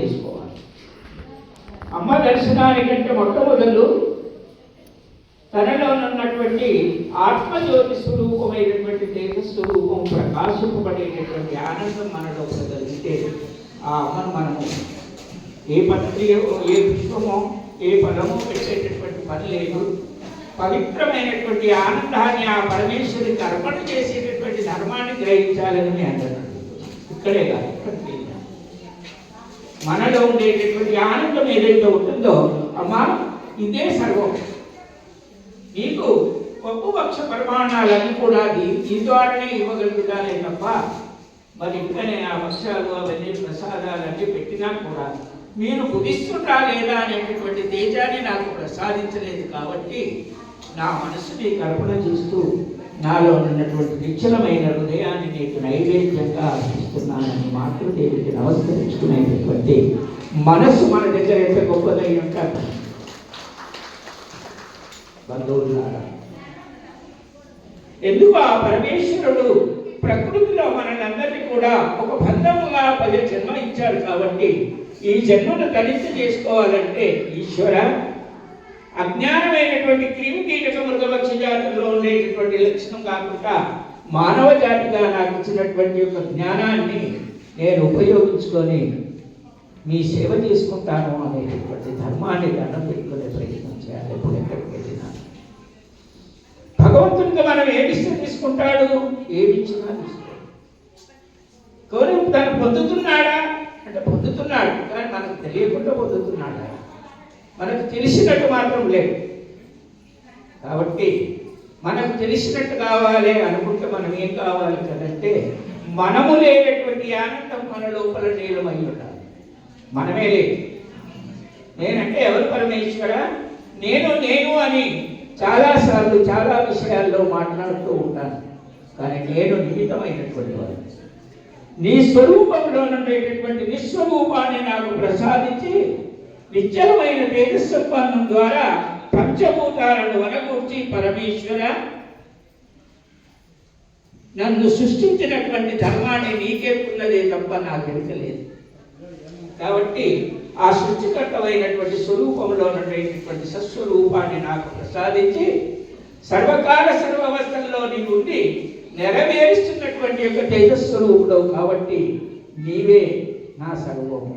చేసుకోవాలి. అమ్మ దర్శనానికంటే మొట్టమొదలు తనలో ఉన్నటువంటి ఆత్మజ్యోతి స్వరూపమైనటువంటి తేజస్వరూపం ప్రకాశింపబడేటటువంటి ఆనందం మనలో కలిగితే ఆ అమ్మను మనము ఏ పత్రిక ఏ పుష్పమో ఏ పదమో పెట్టేటటువంటి పని లేదు. పవిత్రమైనటువంటి ఆనందాన్ని ఆ పరమేశ్వరికి అర్పణ చేసేటటువంటి ధర్మాన్ని గ్రహించాలని అంటారు ఇక్కడే కాదు. మనలో ఉండేటటువంటి ఆనందం ఏదైతే ఉంటుందో అమ్మా ఇదే సర్వం. నీకు గొప్ప పక్ష పరిమాణాలన్నీ కూడా దీ- దీని ద్వారానే ఇవ్వగలుగుతానే తప్ప మరి ఇంకనే ఆ పక్షాలు అవన్నీ ప్రసాదాలన్నీ పెట్టినా కూడా మీరు బుధిస్తుంటా లేదా అనేటటువంటి తేజాన్ని నాకు ప్రసాదించలేదు కాబట్టి నా మనసుని కల్పన చేస్తూ నాలో ఉన్నటువంటి నిశ్చలమైన హృదయాన్ని నీకు నైవేద్యంగా అర్పిస్తున్నానని మాతృదేవికి నమస్కరించుకునేటటువంటి మనసు మన దగ్గర ఎంత గొప్పదై ఉంటారు? బంధువులారా ఎందుకు ఆ పరమేశ్వరుడు ప్రకృతిలో మనల్ని కూడా ఒక బంధముగా పది జన్మ ఇచ్చాడు కాబట్టి ఈ జన్మను కలిసి చేసుకోవాలంటే ఈశ్వర అజ్ఞానమైనటువంటి క్రిమి కీటక మృగపక్ష జాతుల్లో ఉండేటటువంటి లక్షణం కాకుండా మానవ జాతిగా నాకు ఇచ్చినటువంటి యొక్క జ్ఞానాన్ని నేను ఉపయోగించుకొని మీ సేవ చేసుకుంటాను అనేటటువంటి ధర్మాన్ని దండం పెట్టుకునే ప్రయత్నం చేయాలి. ఎప్పుడు ఎక్కడికి వెళ్ళినా. భగవంతునికి మనం ఏమిస్తే తీసుకుంటాడు? ఏమిచ్చినా తీసుకుంటాడు కోరి తను పొందుతున్నాడా? అంటే పొందుతున్నాడు కానీ మనకు తెలియకుండా పొందుతున్నాడా? మనకు తెలిసినట్టు మాత్రం లేదు. కాబట్టి మనకు తెలిసినట్టు కావాలి అనుకుంటే మనం ఏం కావాలి కదంటే మనము లేనటువంటి ఆనందం మన లోపల నీలమై ఉండాలి. మనమే లేదు. నేనంటే ఎవరు పరమేశ్వర? నేను నేను అని చాలాసార్లు చాలా విషయాల్లో మాట్లాడుతూ ఉంటాను. కానీ నేను నిమితమైనటువంటి వాడు నీ స్వరూపంలో ఉండేటటువంటి నిస్వరూపాన్ని నాకు ప్రసాదించి నిత్యమైన తేజస్సంపన్నం ద్వారా పంచభూతాలను వనగూర్చి పరమేశ్వర నన్ను సృష్టించినటువంటి ధర్మాన్ని నీకే ఉన్నదే తప్ప నాకు ఎరకలేదు కాబట్టి ఆ సృష్టికర్తమైనటువంటి స్వరూపంలో ఉన్నటువంటి సస్వరూపాన్ని నాకు ప్రసాదించి సర్వకాల సర్వవస్థల్లో నీ నెరవేరుస్తున్నటువంటి యొక్క తేజస్వరూపుడు కాబట్టి నీవే నా సర్వము.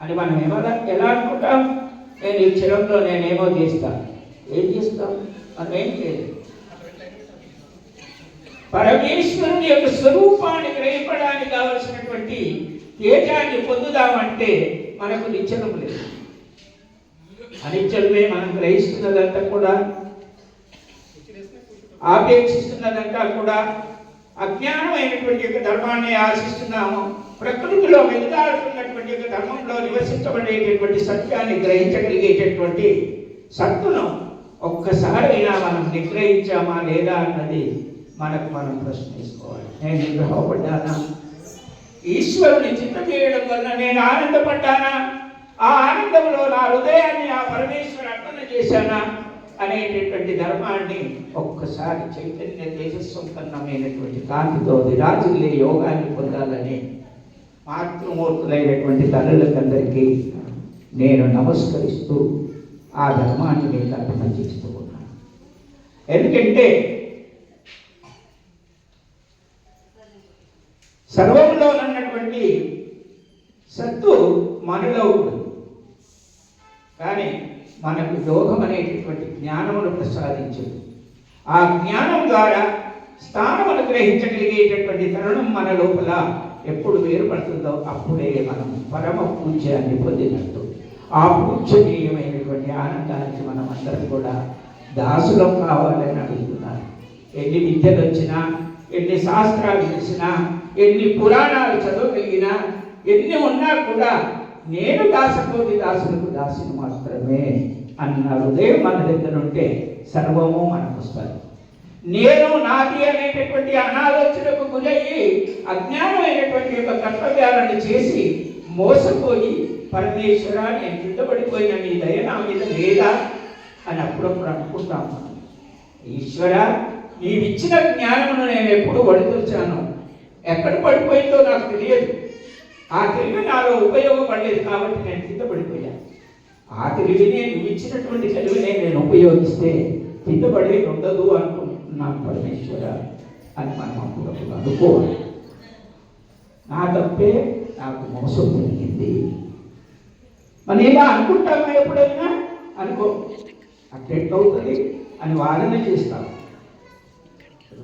అని మనం ఏమలా ఎలా అనుకుంటాం? నేను ఈ క్షణంలో నేనేమో తీస్తాను ఏం చేస్తాం మనం ఏం చేయలేదు పరమేశ్వరుని యొక్క స్వరూపాన్ని గ్రహింపడానికి కావలసినటువంటి తేజాన్ని పొందుదామంటే మనకు నిశ్చలం లేదు. అనిత్యమే మనం గ్రహిస్తున్నదంతా కూడా ఆపేక్షిస్తున్నదంతా కూడా అజ్ఞానమైనటువంటి యొక్క ధర్మాన్ని ఆశిస్తున్నాము. ప్రకృతిలో వెలుగాడుతున్నటువంటి యొక్క ధర్మంలో నివసించబడేటటువంటి సత్యాన్ని గ్రహించగలిగేటటువంటి సత్తును ఒక్కసారైనా మనం నిగ్రహించామా లేదా అన్నది మనకు మనం ప్రశ్నించుకోవాలి నేను నిగ్రహపడ్డానా? ఈశ్వరుని చింత చేయడం వల్ల నేను ఆనందపడ్డానా? ఆ ఆనందంలో నా హృదయాన్ని ఆ పరమేశ్వరు అర్పణ చేశానా? అనేటటువంటి ధర్మాన్ని ఒక్కసారి చైతన్య తేజస్సంపన్నమైనటువంటి కాంతితో విరాజిల్లే యోగాన్ని పొందాలని మాతృమూర్తులైనటువంటి తల్లులకందరికీ నేను నమస్కరిస్తూ ఆ ధర్మాన్ని మీకు అర్థం చేస్తూ ఉన్నాను ఎందుకంటే సర్వంలో ఉన్నటువంటి సత్తు మనలో ఉంది కానీ మనకు యోగం అనేటటువంటి జ్ఞానమును ప్రసాదించదు. ఆ జ్ఞానం ద్వారా స్థానమును గ్రహించగలిగేటటువంటి తరుణం మన లోపల ఎప్పుడు వేరుపడుతుందో అప్పుడే మనం పరమ పూజ్యాన్ని పొందినట్టు. ఆ పూజ్యనీయమైనటువంటి ఆనందానికి మనం అందరం కూడా దాసులం కావాలని అడుగుతున్నారు. ఎన్ని విద్యలు వచ్చినా ఎన్ని శాస్త్రాలు తెలిసినా ఎన్ని పురాణాలు చదవగలిగినా ఎన్ని ఉన్నా కూడా నేను దాసకోటి దాసులకు దాసుని మాత్రమే అన్న హృదయం మన దగ్గర ఉంటే సర్వము మనకు వస్తుంది. నేను నాది అనేటటువంటి అనాలోచనకు గురయ్యి అజ్ఞానమైనటువంటి యొక్క కర్తవ్యాలను చేసి మోసపోయి పరమేశ్వర నేను చుట్టబడిపోయిన నీ దయ నా మీద లేదా అని అప్పుడప్పుడు అనుకుంటాం ఈశ్వర నీవిచ్చిన జ్ఞానమును నేను ఎప్పుడు వడితొచ్చాను ఎక్కడ పడిపోయిందో నాకు తెలియదు. ఆ తెలివి నాలో ఉపయోగపడలేదు కాబట్టి నేను కింద పడిపోయాను ఆ తెలివిని నువ్వు ఇచ్చినటువంటి చదివినే నేను ఉపయోగిస్తే కింద ఉండదు అనుకుంటున్నాను పరమేశ్వర. అని మనం అప్పుడప్పుడు అనుకోవాలి. నా తప్పే నాకు మోసం జరిగింది. మనం ఇలా అనుకుంటామా ఎప్పుడైనా? అనుకో. అట్టెట్టవుతుంది అని వాదన చేస్తాం.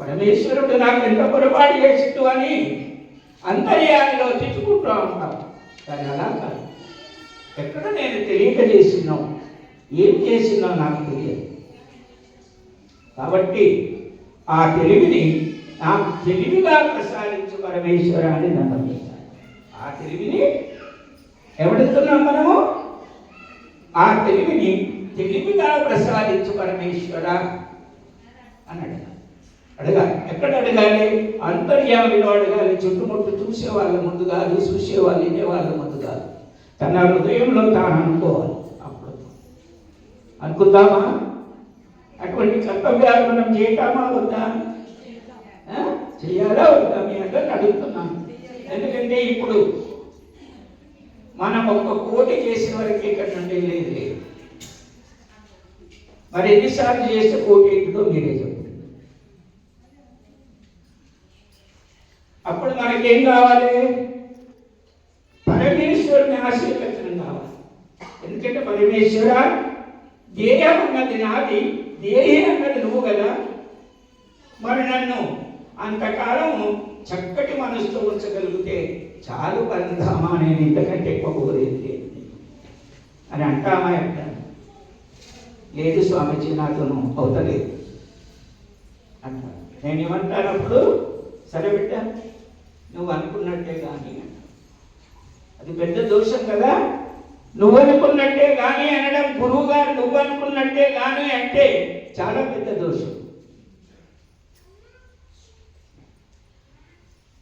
పరమేశ్వరుడు నాకు ఎంత పొరపాటు చేసిట్టు అని అంతర్యామిలో తెచ్చుకుంటూ ఉంటాం. కానీ అలా కాదు ఎక్కడ నేను తెలియక చేసినాం ఏం చేసినా నాకు తెలియదు. కాబట్టి ఆ తెలివిని నాకు తెలివిగా ప్రసాదించు పరమేశ్వర అని దండం చేశాను ఆ తెలివిని ఎవడుతున్నాం మనము? ఆ తెలివిని తెలివిగా ప్రసాదించు పరమేశ్వర అని అడిగాం అడగాలి. ఎక్కడ అడగాలి? అంతర్యామిలో అడగాలి చుట్టుముట్టు చూసే వాళ్ళ ముందు కాదు చూసే వాళ్ళు వినే వాళ్ళ ముందు కాదు. తన హృదయంలో తాను అనుకోవాలి. అప్పుడు అనుకుందామా? అటువంటి కర్తవ్యాలు మనం చేయటామా వద్దా? చేయాలా వద్దా? మీ అందరిని అడుగుతున్నాను. ఎందుకంటే ఇప్పుడు మనం ఒక్క కోటి చేసిన వరకు ఇక్కడ నుండి లేదు లేదు. మరి ఎన్నిసార్లు చేస్తే కోటి ఏంటిదో మీరే చెప్పండి. అప్పుడు మనకేం కావాలి? పరమేశ్వరుని ఆశీర్వచనం కావాలి. ఎందుకంటే పరమేశ్వర దేహం అన్నది నాది దేహి అన్నది నువ్వు కదా. మరి నన్ను అంతకాలం చక్కటి మనసుతో ఉంచగలిగితే చాలు పరిధామా నేను ఇంతకంటే ఎక్కువ కోరేది అని అంటామా అంటాను లేదు స్వామీజీ నాతోను అవుతలేదు అంటాను నేను ఏమంటాను అప్పుడు సరే బిడ్డ నువ్వు అనుకున్నట్టే కానీ అది పెద్ద దోషం కదా. నువ్వు అనుకున్నట్టే కానీ అనడం గురువు గారు నువ్వు అనుకున్నట్టే కానీ అంటే చాలా పెద్ద దోషం.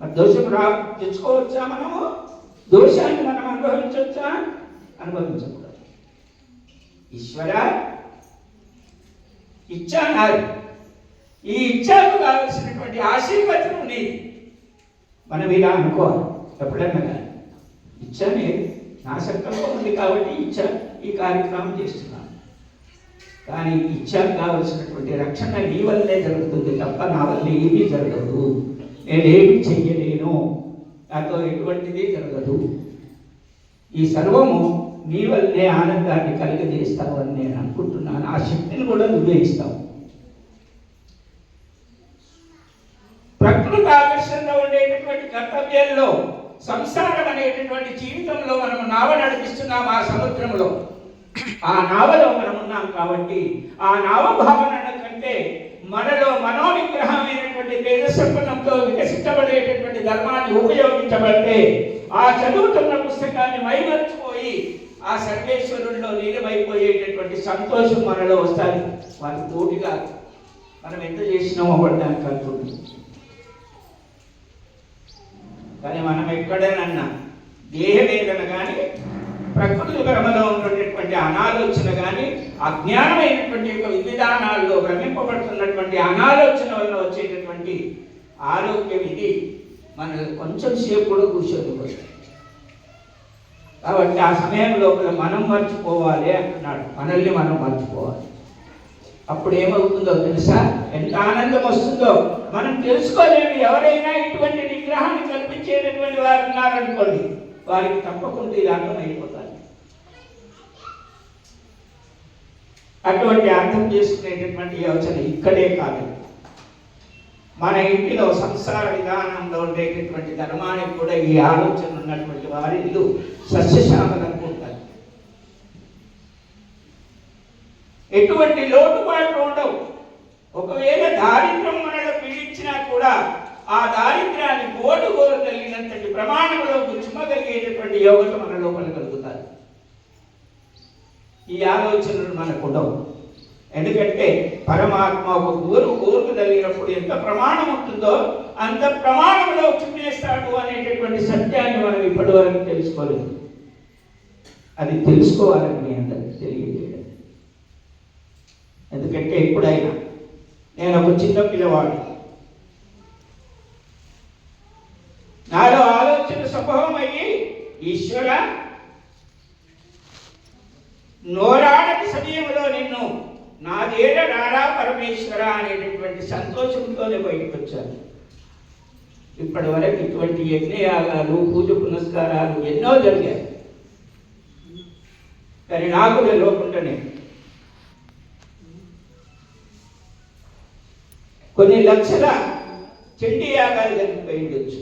మరి దోషం రా తెచ్చుకోవచ్చా మనము? దోషాన్ని మనం అనుభవించవచ్చా అనుభవించకూడదు. ఈశ్వర ఇచ్చా నాది ఈ ఇచ్చాకు కావలసినటువంటి ఆశీర్వచనం నీది. మనం ఇలా అనుకోవాలి. ఎప్పుడన్నా కానీ. ఇచ్చానే నా సంకల్పం ఉంది కాబట్టి ఇచ్చా. ఈ కార్యక్రమం చేస్తున్నాను. కానీ ఇచ్చా కావలసినటువంటి రక్షణ నీ వల్లే జరుగుతుంది తప్ప నా వల్ల ఏమీ జరగదు. నేనేమి చెయ్యలేను. నాతో ఎటువంటిది జరగదు. ఈ సర్వము నీ వల్లే ఆనందాన్ని కలిగజేస్తావు అని నేను అనుకుంటున్నాను. ఆ శక్తిని కూడా నువ్వే ఇస్తావు. ప్రకృతి ఆకర్షణలో ఉండేటటువంటి కర్తవ్యంలో సంసారం అనేటటువంటి జీవితంలో మనం నావ నడిపిస్తున్నాం ఆ సముద్రంలో. ఆ నావలో మనం ఉన్నాం కాబట్టి ఆ నావ భావన కంటే మనలో మనోనిగ్రహమైనటువంటి తేజస్వప్నంతో వికసించబడేటటువంటి ధర్మాన్ని ఉపయోగించబడితే ఆ చదువుతున్న పుస్తకాన్ని మైమర్చిపోయి ఆ సర్వేశ్వరుల్లో నీలమైపోయేటటువంటి సంతోషం మనలో వస్తుంది. వారి తోటిగా మనం ఎంత చేసినామో పడడానికి అనుకుంటుంది కానీ మనం ఎక్కడనన్నా దేహవేదన కానీ ప్రకృతి భ్రమలో ఉన్నటువంటి అనాలోచన కానీ అజ్ఞానమైనటువంటి యొక్క విధానాల్లో భ్రమింపబడుతున్నటువంటి అనాలోచన వల్ల వచ్చేటటువంటి ఆరోగ్యం ఇది. మన కొంచెం సేపు కూడా కూర్చొని. కాబట్టి ఆ సమయం లోపల మనం మర్చిపోవాలి అంటున్నాడు. మనల్ని మనం మర్చిపోవాలి. అప్పుడు ఏమవుతుందో తెలుసా? ఎంత ఆనందం వస్తుందో? మనం తెలుసుకోలేము ఎవరైనా ఇటువంటి విగ్రహాన్ని కల్పించేటటువంటి వారు ఉన్నారనుకోండి వారికి తప్పకుండా ఇది అర్థమైపోతారు అటువంటి అర్థం చేసుకునేటటువంటి యోచన ఇక్కడే కాదు. మన ఇంటిలో సంసార విధానంలో ఉండేటటువంటి ధర్మానికి కూడా ఈ ఆలోచన ఉన్నటువంటి వారి ఇల్లు సస్యశ్యామలకు ఉంటారు ఎటువంటి లోటుపాట్లు ఉండవు. యోగత మన లోపల కలుగుతారు ఈ ఆలోచనలు మనకు ఉండవు. ఎందుకంటే పరమాత్మ ఒక గోరు గోరుకు కలిగినప్పుడు ఎంత ప్రమాణం ఉంటుందో అంత ప్రమాణంలో చుట్టేస్తాడు అనేటటువంటి సత్యాన్ని మనం ఇప్పటి వరకు తెలుసుకోలేదు. అది తెలుసుకోవాలని మీ అందరికీ తెలియజేయడం. ఎందుకంటే ఎప్పుడైనా నేను ఒక చిన్న పిల్లవాడు నాలో ఆలోచన సంభవం అయ్యి ఈశ్వర నోరాడని సమయంలో నిన్ను నా దేర రారా పరమేశ్వర అనేటటువంటి సంతోషంతోనే బయటకు వచ్చాను. ఇప్పటి వరకు ఇటువంటి యజ్ఞయాగాలు పూజ పునస్కారాలు ఎన్నో జరిగాయి. కానీ నాకు తెలియకుండానే కొన్ని లక్షల చండీ యాగాలు జరిగిపోయి ఉండొచ్చు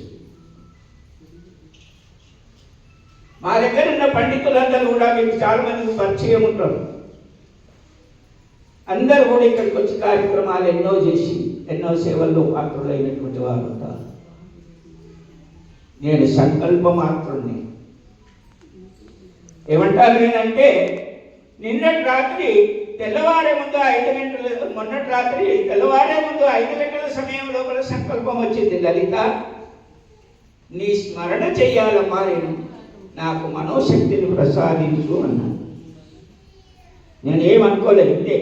మా దగ్గర ఉన్న పండితులందరూ కూడా మీకు చాలా మందికి పరిచయం ఉంటారు అందరూ కూడా ఇక్కడికి వచ్చి కార్యక్రమాలు ఎన్నో చేసి ఎన్నో సేవల్లో పాత్రులైనటువంటి వారు ఉంటారు. నేను సంకల్ప మాత్రుణ్ణి ఏమంటారు నేనంటే నిన్నటి రాత్రి తెల్లవారే ముందు ఐదు గంటల మొన్నటి రాత్రి తెల్లవారే ముందు ఐదు గంటల సమయం లోపల సంకల్పం వచ్చింది లలిత. నీ స్మరణ చెయ్యాలమ్మా నేను. నాకు మనోశక్తిని ప్రసాదించు అన్నాను నేనేమనుకోలేదు ఇంతే.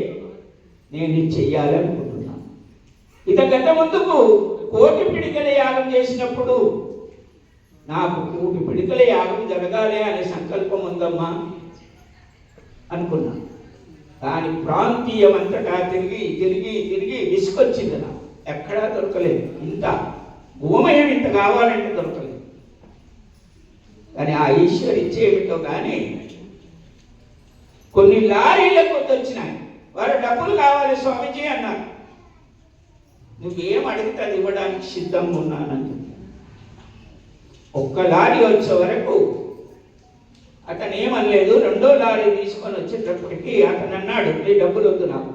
నేను ఇది చెయ్యాలనుకుంటున్నాను ఇక గత ముందుకు కోటి పిడికల యాగం చేసినప్పుడు నాకు కోటి పిడికల యాగం జరగాలి అనే సంకల్పం ఉందమ్మా అనుకున్నాను దాని ప్రాంతీయం అంతటా తిరిగి తిరిగి తిరిగి విసుకొచ్చింది నాకు. ఎక్కడా దొరకలేదు. ఇంత భూమయం ఇంత కావాలంటే దొరకలేదు. కానీ ఆ ఈశ్వరు ఇచ్చేమిటో కానీ కొన్ని లారీల కొద్ది వచ్చినాయి. వారు డబ్బులు కావాలి స్వామీజీ అన్నారు. నువ్వేం అడిగితే అది ఇవ్వడానికి సిద్ధంగా ఉన్నానని ఒక్క లారీ వచ్చే వరకు అతను ఏమనలేదు రెండో లారీ తీసుకొని వచ్చేటప్పటికి అతను అన్నాడు నీ డబ్బులు వద్దు నాకు.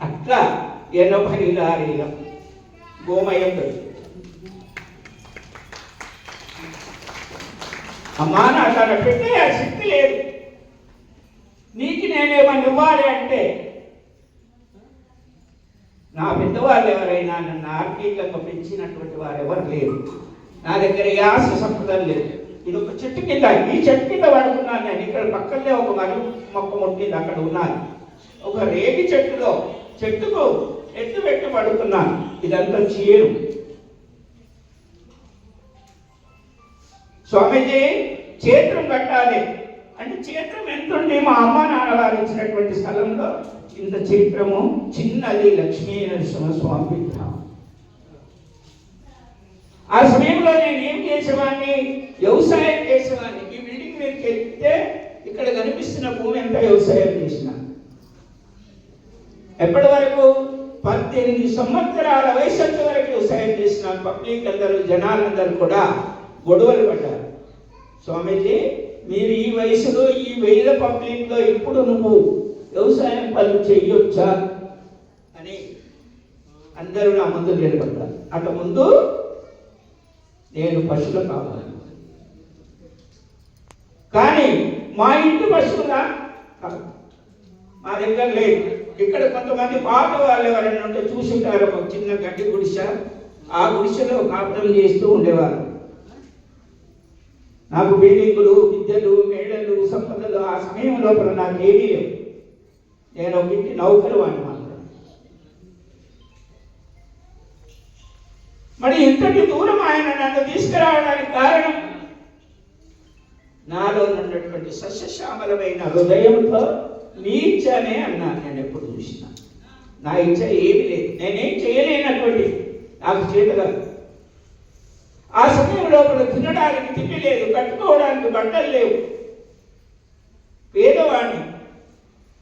అట్లా ఎనభై లారీల గోమయం దొరికింది. అమ్మా నాకు అలా పెట్టే ఆ శక్తి లేదు. నీకు నేనేమన్నా ఇవ్వాలి అంటే నా పెద్దవాళ్ళు ఎవరైనా నన్ను ఆర్థికంగా పెంచినటువంటి వారు ఎవరు లేరు. నా దగ్గర యాస సంపదం లేదు ఇది ఒక చెట్టు కింద ఈ చెట్టు కింద పడుకున్నాను నేను. ఇక్కడ పక్కనే ఒక మరు మొక్క ముట్టింది అక్కడ ఉన్నాను ఒక రేగి చెట్టులో చెట్టుకు ఎత్తు పెట్టి పడుకున్నాను. ఇదంతా చీరు స్వామీజీ క్షేత్రం కట్టాలి. అంటే క్షేత్రం ఎంత ఉంది మా అమ్మ నాన్నగారు ఇచ్చినటువంటి స్థలంలో ఇంత క్షేత్రము చిన్నది లక్ష్మీ నరసింహ స్వామి విగ్రహం. ఆ సమయంలో నేను ఏం చేసేవాడిని? వ్యవసాయం చేసేవాడిని. ఈ బిల్డింగ్ మీదకి వెళ్తే ఇక్కడ కనిపిస్తున్న భూమి ఎంత వ్యవసాయం చేసిన. ఎప్పటి వరకు? పద్దెనిమిది సంవత్సరాల వయసు వరకు వ్యవసాయం చేసిన పబ్లిక్ అందరూ జనాలందరూ కూడా గొడవలు పడ్డారు. స్వామీజీ మీరు ఈ వయసులో ఈ వేల పబ్లిక్లో ఇప్పుడు నువ్వు వ్యవసాయం పనులు చెయ్యొచ్చా? అని అందరూ నా ముందు నిలబడ్డారు. అటు ముందు నేను పశువులు కావాలి. కానీ మా ఇంటి పశువులా మా దగ్గర లేదు. ఇక్కడ కొంతమంది పాత వాళ్ళు ఎవరైనా ఉంటే చూసుంటారు. ఒక చిన్న గడ్డి గుడిసె. ఆ గుడిసెలో కాపురం చేస్తూ ఉండేవారు. నాకు బిల్డింగులు విద్యలు మేడలు సంపదలు ఆ సమయం లోపల నాకు ఏమీ లేవు. నేను ఒక ఇంటి నౌకరు అని మాత్రం మరి ఇంతటి దూరం ఆయన నన్ను తీసుకురావడానికి కారణం? నాలో ఉన్నటువంటి సస్యశ్యామలమైన హృదయంతో నీ ఇచ్చనే అన్నాను నేను ఎప్పుడు చూసినా. నా ఇచ్చ ఏమి లేదు. నేనేం చేయలేనటువంటి నాకు చేతగా ఆ సమయం లోపల తినడానికి తిండి లేదు కట్టుకోవడానికి బట్టలు లేవు. పేదవాడిని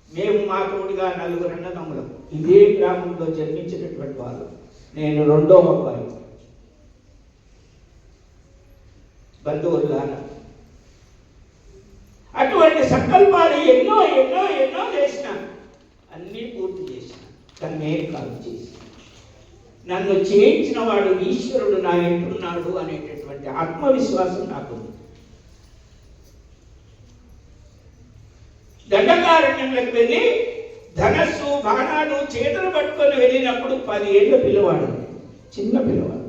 మేము మా తోడుగా నలుగురు అన్నదమ్ములం ఇదే గ్రామంలో జన్మించినటువంటి వాళ్ళు నేను రెండో అబ్బాయి. బంధువులారా అటువంటి సంకల్పాలు ఎన్నో ఎన్నో ఎన్నో చేసిన. అన్నీ పూర్తి చేసిన. కానీ నేను కాదు చేసిన. నన్ను చేయించిన వాడు ఈశ్వరుడు నా ఎంటున్నాడు అనేటటువంటి ఆత్మవిశ్వాసం నాకు దండకారణ్యంలోకి వెళ్ళి ధనస్సు బాణాలు చేతులు పట్టుకొని వెళ్ళినప్పుడు పది ఏళ్ళ పిల్లవాడు చిన్న పిల్లవాడు.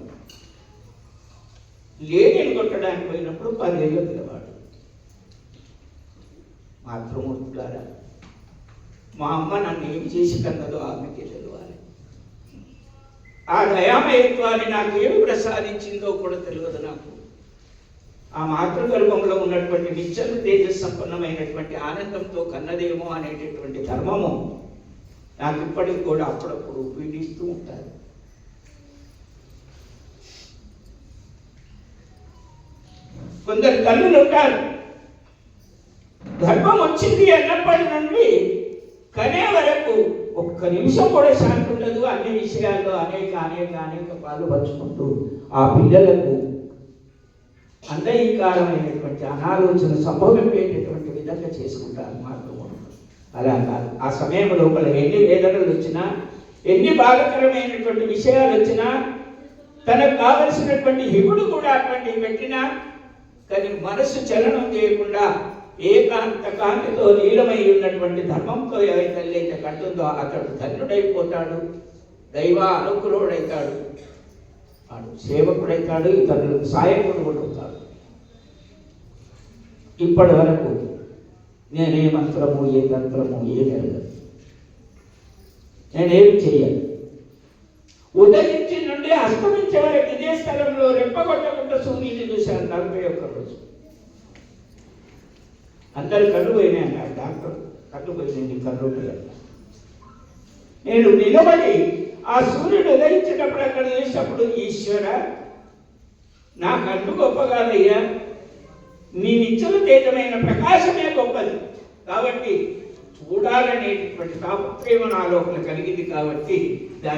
లేడీని కొట్టడానికి పోయినప్పుడు పదేళ్ళ పిల్లవాడు. మాతృమూర్తులారా మా అమ్మ నన్ను ఏం చేసి కన్నదో ఆమెకి తెలియాలి ఆ దయామయత్వాన్ని నాకు ఏమి ప్రసాదించిందో కూడా తెలియదు నాకు. ఆ మాతృగర్భంలో ఉన్నటువంటి నిచ్చలు తేజ సంపన్నమైనటువంటి ఆనందంతో కన్నదేమో అనేటటువంటి ధర్మము నాకు ఇప్పటికి కూడా అప్పుడప్పుడు పీడిస్తూ ఉంటారు కొందరు తల్లులు ఉంటారు. గర్భం వచ్చింది అన్నప్పటి నుండి కనే వరకు ఒక్క నిమిషం కూడా శాంతి ఉండదు. అన్ని విషయాల్లో అనేక అనేక అనేక పాలు పంచుకుంటూ ఆ పిల్లలకు అందీకారమైనటువంటి అనాలోచన సంభవింపేటటువంటి విధంగా చేసుకుంటారు మాత్రం అలా కాదు. ఆ సమయం లోపల ఎన్ని వేదనలు వచ్చినా ఎన్ని బాధకరమైనటువంటి విషయాలు వచ్చినా తనకు కావలసినటువంటి హిగుడు కూడా అటువంటివి పెట్టినా కానీ మనసు చలనం చేయకుండా ఏకాంత కాంతితో లీలమై ఉన్నటువంటి ధర్మంతో ఎవరైతే అయితే కట్టుందో అతడు ధన్యుడైపోతాడు దైవ అనుకూలుడైతాడు వాడు సేవకుడైతాడు ఇతరులకు సాయకుడు కూడా అవుతాడు. ఇప్పటి వరకు నేనే మంత్రము ఏ తంత్రము ఏ జరగదు నేనేమి చేయాలి ఉదయించి నుండి అస్తమించే వరకు ఇదే స్థలంలో రెప్పగొట్టకుండా సూర్యుని చూశాను నలభై ఒక్క రోజు అందరు కళ్ళు పోయినాయి అన్నారు. డాక్టర్ కళ్ళు పోయినాయి కళ్ళు నేను నిలబడి ఆ సూర్యుడు ఉదయించేటప్పుడు అక్కడ చూసినప్పుడు ఈశ్వర నా కళ్ళు గొప్ప కాదయ్యా. నీ నిత్యలు తేజమైన ప్రకాశమే గొప్పది. కాబట్టి చూడాలనేటటువంటి తాపత్రయం నా లోపల కలిగింది కాబట్టి